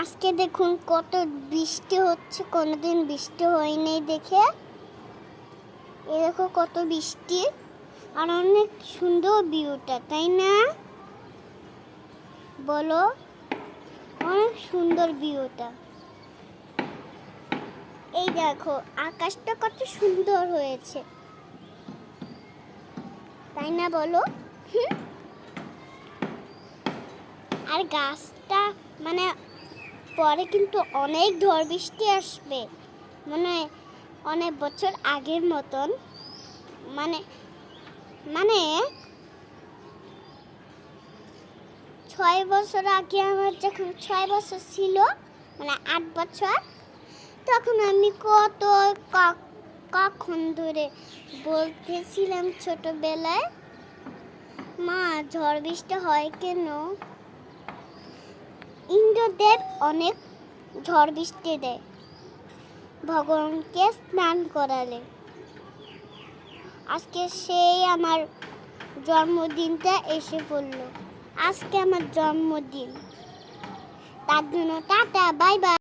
আজকে দেখুন কত বৃষ্টি হচ্ছে, কোনোদিন বৃষ্টি হয়নি দেখে। এ দেখো কত বৃষ্টি, আর অনেক সুন্দর ভিউটা তাই না? বলো, অনেক সুন্দর ভিউটা এই দেখো, আকাশটা কত সুন্দর হয়েছে। তাই না বলো? আর গাছটা মানে পরে কিন্তু অনেক ঝড় বৃষ্টি আসবে। মানে অনেক বছর আগের মতন। মানে মানে ছয় বছর আগে আমার যখন ছয় বছর ছিল মানে আট বছর, তখন আমি কত কখন ধরে বলতেছিলাম ছোটবেলায়, মা ঝড় বৃষ্টি হয় কেন? ইন্দ্রদেব অনেক ঝড় বৃষ্টি দেয়। ভগবানকে স্নান করালে আজকে সেই আমার জন্মদিনটা এসে পড়ল। আজকে আমার জন্মদিন। তার জন্য টাটা বাই বাই